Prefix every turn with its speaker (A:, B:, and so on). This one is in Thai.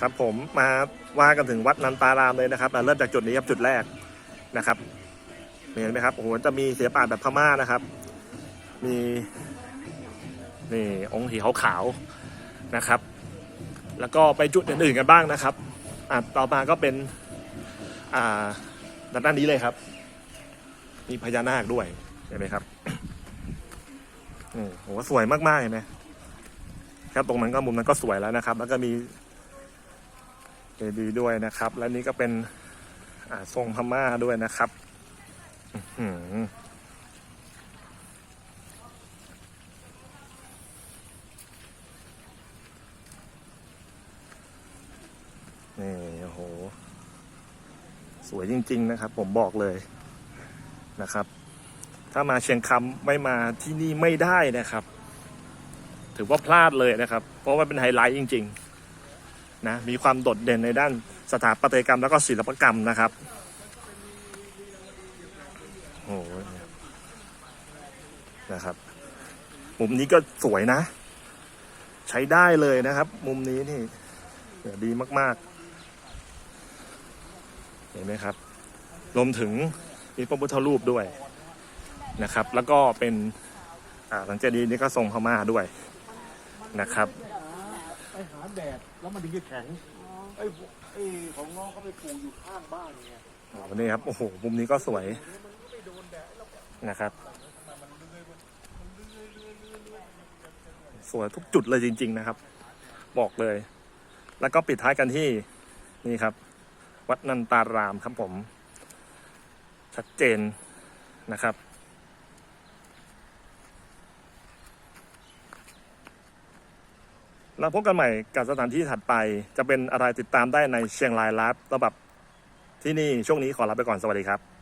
A: ครับผมมาว่ากันถึงวัดนันตารามเลยนะครับอะเริ่มจากจุดนี้ครับจุดแรกนะครับเห็นไหมครับโอ้โหจะมีศิลปะแบบพม่านะครับ มีนี่องค์สีขาวๆนะครับ แล้วก็ไปจุดอื่นๆกันบ้างนะครับอะต่อมาก็เป็นอ่าด้านนี้เลยครับ มีพญานาคด้วยเห็นไหมครับนี่โหสวยมากๆเห็นไหมครับตรงนั้นก็มุมนั้นก็สวยแล้วนะครับ แล้วก็มี เจดีด้วยนะครับ และนี่ก็เป็นทรงพม่าด้วยนะครับนี่โอ้โห สวยจริง ๆ นะครับ ผมบอกเลยนะครับ ถ้ามาเชียงคำไม่มาที่นี่ไม่ได้นะครับ ถือว่าพลาดเลยนะครับ เพราะว่าเป็นไฮไลท์จริง ๆ นะมีความโดดเด่นในด้านสถาปัตยกรรมแล้วก็ศิลปกรรมนะครับโอ้โหนะครับ มุมนี้ก็สวยนะ ใช้ได้เลยนะครับ มุมนี้นี่ดีมาก ๆ เห็นไหมครับรวมถึงมีพระพุทธรูปด้วยนะครับ แล้วก็เป็นหลังเจดีย์นี้ก็ทรงพม่าด้วยนะครับ
B: ไปหาแดดแล้วมันถึงจะแข็งไอ้พวกไอ้ของน้องเขาไปปลูกอยู่ข้างบ้านไง
A: โอ้โหนี่ครับ โอ้โหมุมนี้ก็สวยนะครับ สวยทุกจุดเลยจริง ๆ นะครับ บอกเลย แล้วก็ปิดท้ายกันที่นี่ครับ วัดนันตารามครับผม ชัดเจนนะครับ เราพบกันใหม่กับสถานที่ถัดไป จะเป็นอะไรติดตามได้ในเชียงรายลับระบับที่นี่ช่วงนี้ขอลาไปก่อนสวัสดีครับ